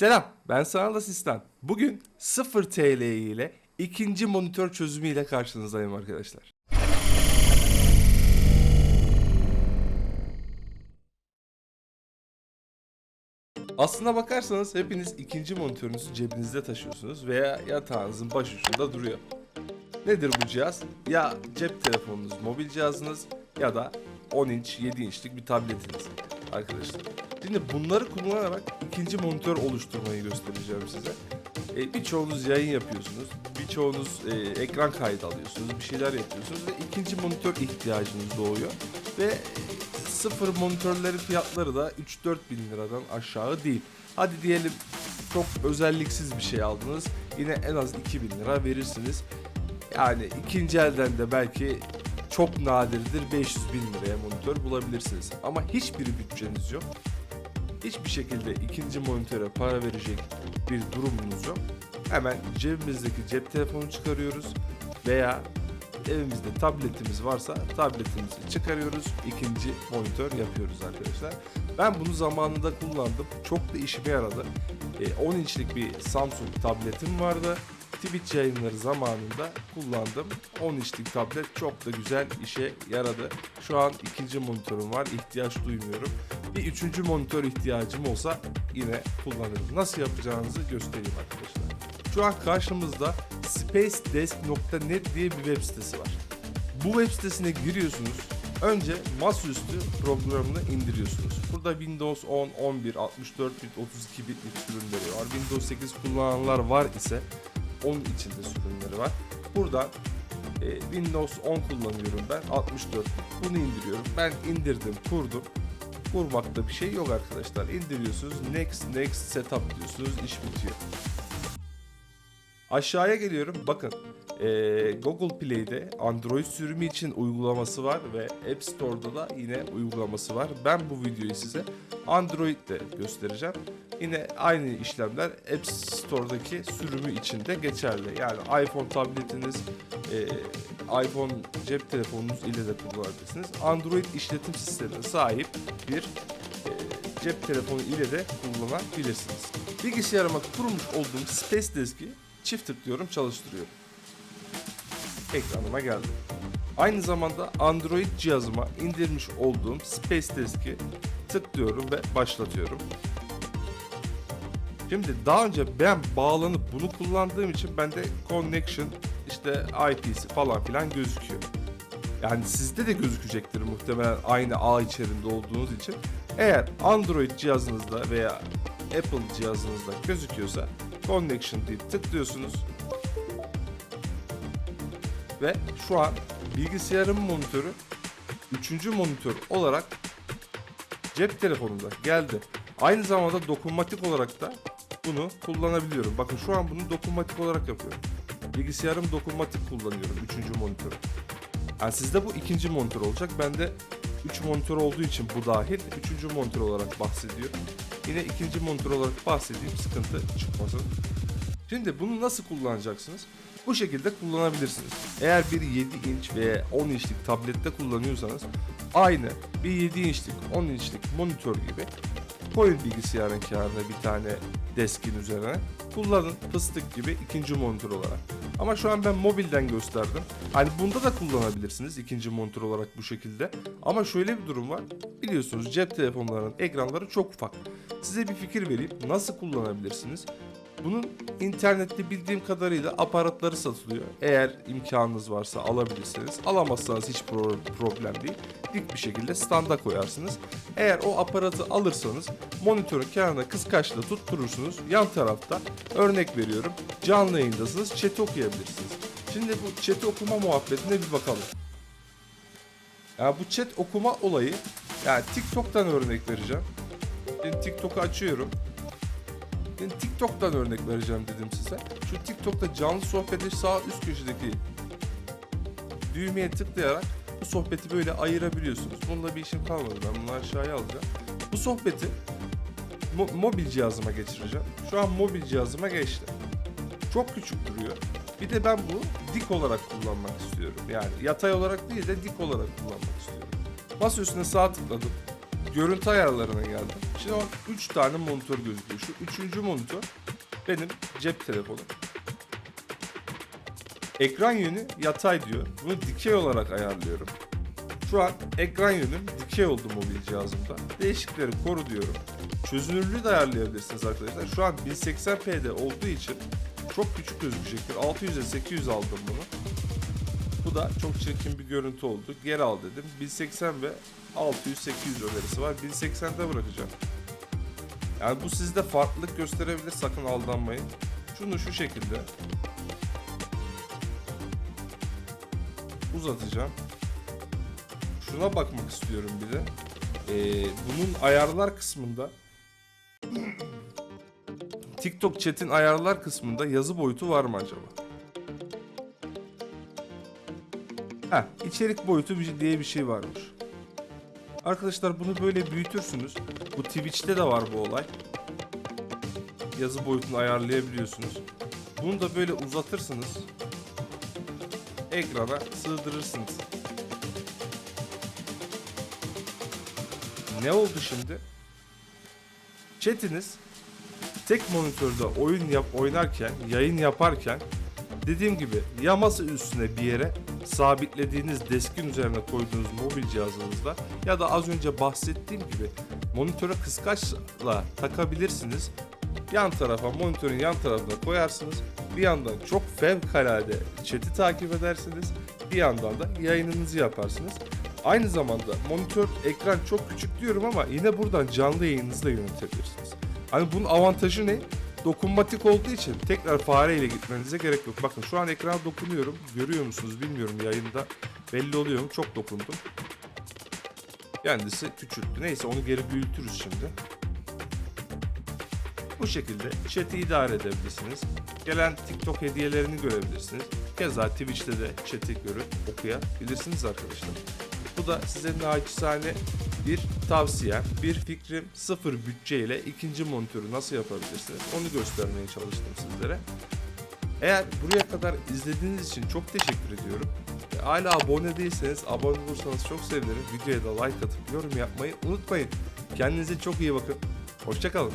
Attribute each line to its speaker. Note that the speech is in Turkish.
Speaker 1: Selam, ben Sanal Asistan. Bugün 0 TL ile ikinci monitör çözümü ile karşınızdayım arkadaşlar. Aslına bakarsanız hepiniz ikinci monitörünüzü cebinizde taşıyorsunuz veya yatağınızın başucunda duruyor. Nedir bu cihaz? Ya cep telefonunuz, mobil cihazınız ya da 10 inç, 7 inçlik bir tabletiniz arkadaşlar. Şimdi bunları kullanarak ikinci monitör oluşturmayı göstereceğim size. E, birçoğunuz yayın yapıyorsunuz, birçoğunuz e, ekran kaydı alıyorsunuz, bir şeyler yapıyorsunuz ve ikinci monitör ihtiyacınız doğuyor. Ve e, sıfır monitörlerin fiyatları da 3-4 bin liradan aşağı değil. Hadi diyelim çok özelliksiz bir şey aldınız, yine en az 2000 lira verirsiniz. Yani ikinci elden de belki çok nadirdir 500 bin liraya monitör bulabilirsiniz. Ama hiçbir bütçeniz yok. Hiçbir şekilde ikinci monitöre para verecek bir durumunuz yok. Hemen cebimizdeki cep telefonu çıkarıyoruz veya evimizde tabletimiz varsa tabletimizi çıkarıyoruz. ikinci monitör yapıyoruz arkadaşlar. Ben bunu zamanında kullandım. Çok da işime yaradı. E, 10 inçlik bir Samsung tabletim vardı. Twitch yayınları zamanında kullandım. 10 inçlik tablet çok da güzel işe yaradı. Şu an ikinci monitörüm var. ihtiyaç duymuyorum. Bir üçüncü monitör ihtiyacım olsa yine kullanırım. Nasıl yapacağınızı göstereyim arkadaşlar. Şu an karşımızda spacedesk.net diye bir web sitesi var. Bu web sitesine giriyorsunuz. Önce masaüstü programını indiriyorsunuz. Burada Windows 10, 11, 64 bit, 32 bitlik sürümleri var. Windows 8 kullananlar var ise onun içinde sürümleri var. Burada e, Windows 10 kullanıyorum ben 64 bit. Bunu indiriyorum. Ben indirdim, kurdum. Kurmakta bir şey yok arkadaşlar. İndiriyorsunuz. Next, next setup diyorsunuz. iş bitiyor. Aşağıya geliyorum. Bakın eee, Google Play'de Android sürümü için uygulaması var ve App Store'da da yine uygulaması var. Ben bu videoyu size Android'de göstereceğim. Yine aynı işlemler App Store'daki sürümü için de geçerli. Yani iPhone tabletiniz, eee, iPhone cep telefonunuz ile de kullanabilirsiniz. Android işletim sistemine sahip bir eee, cep telefonu ile de kullanabilirsiniz. Bilgisayarıma kurmuş olduğum Space Desk'i çift tıklıyorum çalıştırıyorum. Ekranıma geldi. Aynı zamanda Android cihazıma indirmiş olduğum Space Desk'i tıklıyorum ve başlatıyorum. Şimdi daha önce ben bağlanıp bunu kullandığım için bende connection işte IP'si falan filan gözüküyor. Yani sizde de gözükecektir muhtemelen aynı ağ içerisinde olduğunuz için. Eğer Android cihazınızda veya Apple cihazınızda gözüküyorsa Connection deyip tıklıyorsunuz. Ve şu an bilgisayarın monitörü 3. monitör olarak cep telefonunda geldi. Aynı zamanda dokunmatik olarak da bunu kullanabiliyorum. Bakın şu an bunu dokunmatik olarak yapıyorum. Bilgisayarım dokunmatik kullanıyorum 3. monitörü. Yani sizde bu ikinci monitör olacak. Bende 3 monitör olduğu için bu dahil 3. monitör olarak bahsediyorum. Yine ikinci monitör olarak bahsedeyim sıkıntı çıkmasın. Şimdi bunu nasıl kullanacaksınız? Bu şekilde kullanabilirsiniz. Eğer bir 7 inç veya 10 inçlik tablette kullanıyorsanız aynı bir 7 inçlik 10 inçlik monitör gibi koyun bilgisayarın kenarına bir tane deskin üzerine kullanın fıstık gibi ikinci monitör olarak. Ama şu an ben mobilden gösterdim. Hani bunda da kullanabilirsiniz ikinci monitör olarak bu şekilde. Ama şöyle bir durum var. Biliyorsunuz cep telefonlarının ekranları çok ufak. Size bir fikir vereyim. Nasıl kullanabilirsiniz? Bunun internette bildiğim kadarıyla aparatları satılıyor. Eğer imkanınız varsa alabilirsiniz. Alamazsanız hiç pro- problem değil. Dik bir şekilde standa koyarsınız. Eğer o aparatı alırsanız monitörün kenarına kıskaçla tutturursunuz. Yan tarafta örnek veriyorum canlı yayındasınız chat okuyabilirsiniz. Şimdi bu chat okuma muhabbetine bir bakalım. Ya bu chat okuma olayı yani TikTok'tan örnek vereceğim. Şimdi TikTok'u açıyorum. Ben TikTok'tan örnek vereceğim dedim size. Şu TikTok'ta canlı sohbeti sağ üst köşedeki düğmeye tıklayarak bu sohbeti böyle ayırabiliyorsunuz. Bununla bir işim kalmadı. Ben bunu aşağıya alacağım. Bu sohbeti mo- mobil cihazıma geçireceğim. Şu an mobil cihazıma geçti. Çok küçük duruyor. Bir de ben bunu dik olarak kullanmak istiyorum. Yani yatay olarak değil de dik olarak kullanmak istiyorum. Masa üstüne sağ tıkladım. Görüntü ayarlarına geldim. Şimdi 3 tane monitör gözüküyor. Şu üçüncü monitör benim cep telefonum. Ekran yönü yatay diyor. Bunu dikey olarak ayarlıyorum. Şu an ekran yönüm dikey oldu mobil cihazımda. Değişikleri koru diyorum. Çözünürlüğü de ayarlayabilirsiniz arkadaşlar. Şu an 1080p'de olduğu için çok küçük gözükecektir. 600'e 800 aldım bunu. Bu da çok çirkin bir görüntü oldu. Geri al dedim. 1080 ve 600-800 önerisi var. 1080'de bırakacağım. Yani bu sizde farklılık gösterebilir. Sakın aldanmayın. Şunu şu şekilde uzatacağım. Şuna bakmak istiyorum bir de. Ee, bunun ayarlar kısmında TikTok chat'in ayarlar kısmında yazı boyutu var mı acaba? Ha, içerik boyutu diye bir şey varmış. Arkadaşlar bunu böyle büyütürsünüz. Bu Twitch'te de var bu olay. Yazı boyutunu ayarlayabiliyorsunuz. Bunu da böyle uzatırsınız. Ekrana sığdırırsınız. Ne oldu şimdi? Chat'iniz tek monitörde oyun yap oynarken, yayın yaparken dediğim gibi ya masa üstüne bir yere sabitlediğiniz deskin üzerine koyduğunuz mobil cihazınızda ya da az önce bahsettiğim gibi monitöre kıskaçla takabilirsiniz. Yan tarafa, monitörün yan tarafına koyarsınız. Bir yandan çok fevkalade chat'i takip edersiniz. Bir yandan da yayınınızı yaparsınız. Aynı zamanda monitör ekran çok küçük diyorum ama yine buradan canlı yayınınızı da yönetebilirsiniz. Hani bunun avantajı ne? Dokunmatik olduğu için tekrar fareyle gitmenize gerek yok. Bakın şu an ekrana dokunuyorum. Görüyor musunuz bilmiyorum yayında. Belli oluyor mu? Çok dokundum. Kendisi küçülttü. Neyse onu geri büyütürüz şimdi. Bu şekilde chat'i idare edebilirsiniz. Gelen TikTok hediyelerini görebilirsiniz. Keza Twitch'te de chat'i görüp okuyabilirsiniz arkadaşlar. Bu da size naçizane bir tavsiyem, bir fikrim sıfır bütçeyle ikinci monitörü nasıl yapabilirsiniz onu göstermeye çalıştım sizlere. Eğer buraya kadar izlediğiniz için çok teşekkür ediyorum. Hala abone değilseniz abone olursanız çok sevinirim. Videoya da like atıp yorum yapmayı unutmayın. Kendinize çok iyi bakın. Hoşçakalın.